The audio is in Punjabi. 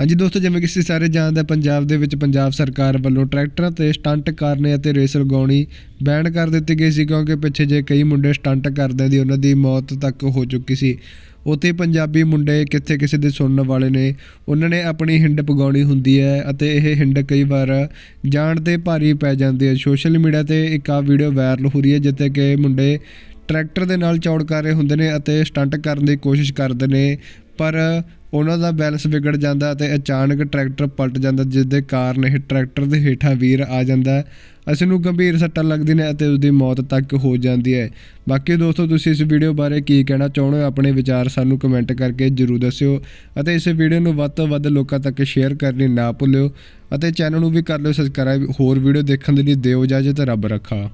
ਹਾਂਜੀ ਦੋਸਤੋ, ਜਿਵੇਂ ਕਿ ਤੁਸੀਂ ਸਾਰੇ ਜਾਣਦੇ ਪੰਜਾਬ ਦੇ ਵਿੱਚ ਪੰਜਾਬ ਸਰਕਾਰ ਵੱਲੋਂ ਟਰੈਕਟਰਾਂ ਤੇ ਸਟੰਟ ਕਰਨੇ ਅਤੇ ਰੇਸ ਲਗਾਉਣੀ ਬੈਨ ਕਰ ਦਿੱਤੀ ਗਈ ਸੀ ਕਿਉਂਕਿ ਪਿੱਛੇ ਜੇ ਕਈ ਮੁੰਡੇ ਸਟੰਟ ਕਰਦੇ ਦੀ ਉਹਨਾਂ ਦੀ ਮੌਤ ਤੱਕ ਹੋ ਚੁੱਕੀ ਸੀ। ਉੱਥੇ ਪੰਜਾਬੀ ਮੁੰਡੇ ਕਿੱਥੇ ਕਿਸੇ ਦੇ ਸੁਣਨ ਵਾਲੇ ਨੇ, ਉਹਨਾਂ ਨੇ ਆਪਣੀ ਹਿੰਡ ਪਗਾਉਣੀ ਹੁੰਦੀ ਹੈ ਅਤੇ ਇਹ ਹਿੰਡ ਕਈ ਵਾਰ ਜਾਣ ਤੇ ਭਾਰੀ ਪੈ ਜਾਂਦੀ ਹੈ। ਸੋਸ਼ਲ ਮੀਡੀਆ ਤੇ ਇੱਕ ਆ ਵੀਡੀਓ ਵਾਇਰਲ ਹੋ ਰਹੀ ਹੈ, ਜਿੱਥੇ ਕਿ ਮੁੰਡੇ ਟਰੈਕਟਰ ਦੇ ਨਾਲ ਚੌੜ ਕਰ ਰਹੇ ਹੁੰਦੇ ਨੇ ਅਤੇ ਸਟੰਟ ਕਰਨ ਦੀ ਕੋਸ਼ਿਸ਼ ਕਰਦੇ ਨੇ, ਪਰ ਉਹਨਾਂ ਦਾ ਬੈਲੈਂਸ ਵਿਗੜ ਜਾਂਦਾ ਅਤੇ ਅਚਾਨਕ ਟਰੈਕਟਰ ਪਲਟ ਜਾਂਦਾ ਜਿਸ ਦੇ ਕਾਰਨ ਇਹ ਟਰੈਕਟਰ ਦੇ ਹੇਠਾਂ ਵੀਰ ਆ ਜਾਂਦਾ ਹੈ। ਨੂੰ ਗੰਭੀਰ ਸੱਟਾਂ ਲੱਗਦੀਆਂ ਨੇ ਅਤੇ ਉਸਦੀ ਮੌਤ ਤੱਕ ਹੋ ਜਾਂਦੀ ਹੈ। ਬਾਕੀ ਦੋਸਤੋ, ਤੁਸੀਂ ਇਸ ਵੀਡੀਓ ਬਾਰੇ ਕੀ ਕਹਿਣਾ ਚਾਹੁੰਦੇ ਹੋ? ਆਪਣੇ ਵਿਚਾਰ ਸਾਨੂੰ ਕਮੈਂਟ ਕਰਕੇ ਜਰੂਰ ਦੱਸਿਓ ਅਤੇ ਇਸ ਵੀਡੀਓ ਨੂੰ ਵੱਧ ਤੋਂ ਵੱਧ ਲੋਕਾਂ ਤੱਕ ਸ਼ੇਅਰ ਕਰਨੀ ਨਾ ਭੁੱਲਿਓ ਅਤੇ ਚੈਨਲ ਨੂੰ ਵੀ ਕਰ ਲਿਓ ਸਬਸਕ੍ਰਾਈਬ। ਹੋਰ ਵੀਡੀਓ ਦੇਖਣ ਦੇ ਲਈ ਦਿਓ ਇਜਾਜ਼ਤ, ਰੱਬ ਰੱਖਾ।